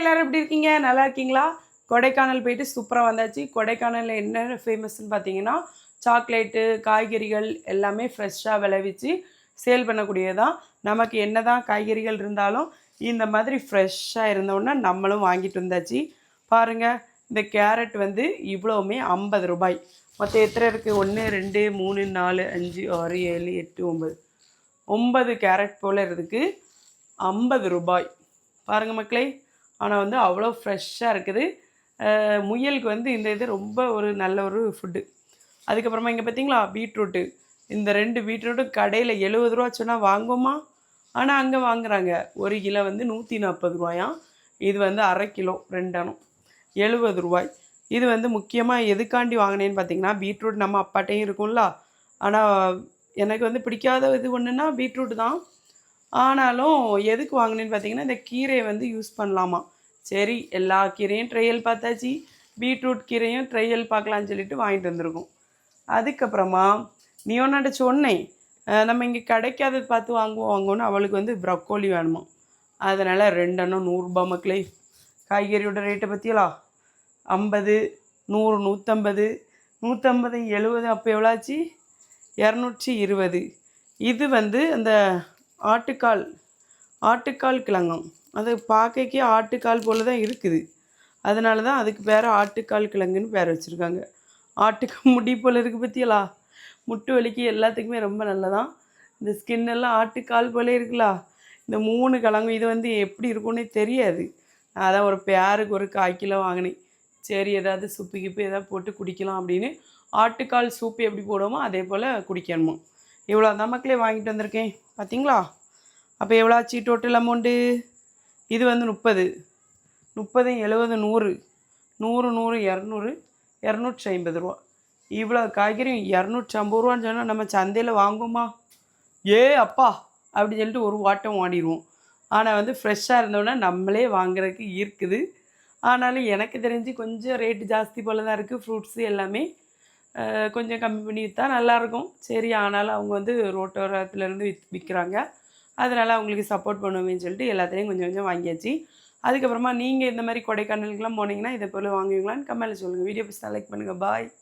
எல்லாரும் எப்படி இருக்கீங்க? நல்லா இருக்கீங்களா? கொடைக்கானல் போயிட்டு சூப்பராக வந்தாச்சு. கொடைக்கானலில் என்ன ஃபேமஸ்ன்னு பார்த்தீங்கன்னா சாக்லேட்டு காய்கறிகள் எல்லாமே ஃப்ரெஷ்ஷாக விளைவிச்சு சேல் பண்ணக்கூடியதான் நமக்கு என்ன தான் காய்கறிகள் இருந்தாலும் இந்த மாதிரி ஃப்ரெஷ்ஷாக இருந்தோன்னா நம்மளும் வாங்கிட்டு வந்தாச்சு. பாருங்கள் இந்த கேரட் வந்து இவ்வளோவுமே ஐம்பது ரூபாய். மொத்தம் எத்தனை இருக்குது ஒன்று ரெண்டு மூணு நாலு அஞ்சு ஆறு ஏழு எட்டு ஒம்பது ஒன்பது கேரட் போல் இருக்குது ஐம்பது ரூபாய். பாருங்கள் மக்களே ஆனால் வந்து அவ்வளோ ஃப்ரெஷ்ஷாக இருக்குது. முயலுக்கு வந்து இந்த இது ரொம்ப ஒரு நல்ல ஒரு ஃபுட்டு அதுக்கப்புறமா இங்கே பார்த்தீங்களா பீட்ரூட்டு இந்த ரெண்டு பீட்ரூட்டும் கடையில் எழுபது ரூபா சொன்னால் வாங்குவோமா? ஆனால் அங்கே வாங்குறாங்க. ஒரு கிலோ வந்து நூற்றி நாற்பது ரூபாயாம் இது வந்து அரை கிலோ ரெண்டனும் எழுபது ரூபாய். இது வந்து முக்கியமாக எதுக்காண்டி வாங்கினேன்னு பார்த்தீங்கன்னா பீட்ரூட் நம்ம அப்பாட்டையும் இருக்கும்ல. ஆனால் எனக்கு வந்து பிடிக்காத இது ஒன்றுன்னா பீட்ரூட் தான். ஆனாலும் எதுக்கு வாங்கினேன்னு பார்த்தீங்கன்னா இந்த கீரையை வந்து யூஸ் பண்ணலாமா? சரி எல்லா கீரையும் ட்ரையல் பார்த்தாச்சு. பீட்ரூட் கீரையும் ட்ரையல் பார்க்கலான்னு சொல்லிட்டு வாங்கிட்டு வந்திருக்கோம். அதுக்கப்புறமா நீ ஒன்னாட்ட சொன்னேன் நம்ம இங்கே கிடைக்காதது பார்த்து வாங்குவோம் வாங்குவோன்னு அவளுக்கு வந்து ப்ரக்கோலி வேணுமா அதனால் ரெண்டெண்ணம் நூறுரூபா மக்களே. காய்கறியோட ரேட்டை பற்றியலா ஐம்பது நூறு நூற்றம்பது நூற்றம்பது எழுபது அப்போ எவ்வளோச்சு? இரநூற்றி இருபது. இது வந்து அந்த ஆட்டுக்கால் ஆட்டுக்கால் கிழங்கம். அது பார்க்கக்கே ஆட்டுக்கால் போல தான் இருக்குது. அதனால தான் அதுக்கு பேர் ஆட்டுக்கால் கிழங்குன்னு பேர் வச்சுருக்காங்க. ஆட்டுக்கு முடி போல் இருக்குது பற்றியலா முட்டு வலிக்கு எல்லாத்துக்குமே ரொம்ப நல்லதான். இந்த ஸ்கின் எல்லாம் ஆட்டுக்கால் போலே இருக்குல்ல இந்த மூணு கிழங்கு இது வந்து எப்படி இருக்கும்னே தெரியாது. நான் அதான் ஒரு பேருக்கு ஒரு கால் கிலோ வாங்கினேன். சரி ஏதாவது சுப்பு கிப்பு ஏதாவது போட்டு குடிக்கலாம் அப்படின்னு. ஆட்டுக்கால் சூப்பு எப்படி போடுவோமோ அதே போல் குடிக்கணுமோ? இவ்வளோ தான் மக்களே வாங்கிட்டு வந்திருக்கேன். பார்த்தீங்களா அப்போ எவ்வளோ ஆச்சு டோட்டல் அமௌண்ட்டு இது வந்து முப்பது. முப்பது எழுபது நூறு. நூறு நூறு இரநூறு இரநூற்றி ஐம்பது ரூபா. இவ்வளோ காய்கறியும் இரநூற்றி ஐம்பது ரூபான்னு சொன்னால் நம்ம சந்தையில் வாங்குவோமா? ஏ அப்பா அப்படி சொல்லிட்டு ஒரு வாட்டம் ஓடிடுவோம் ஆனால் வந்து ஃப்ரெஷ்ஷாக இருந்தோன்னா நம்மளே வாங்குறதுக்கு இருக்குது ஆனாலும் எனக்கு தெரிஞ்சு கொஞ்சம் ரேட்டு ஜாஸ்தி போல தான் இருக்குது ஃப்ரூட்ஸு எல்லாமே கொஞ்சம் கம்மி பண்ணி விற்றா நல்லாயிருக்கும் சரி ஆனாலும் அவங்க வந்து ரோட்டோரத்துலேருந்து வித் விற்கிறாங்க அதனால் அவங்களுக்கு சப்போர்ட் பண்ணுவேன்னு சொல்லிட்டு எல்லாத்துலேயும் கொஞ்சம் கொஞ்சம் வாங்கியாச்சு. அதுக்கப்புறமா நீங்கள் இந்த மாதிரி கொடைக்கானலுக்குலாம் போனீங்கன்னா இதை போல் வாங்குவீங்களான்னு கமெண்ட்டில் சொல்லுங்கள் வீடியோ பிடிச்சா லைக் பண்ணுங்கள் பாய்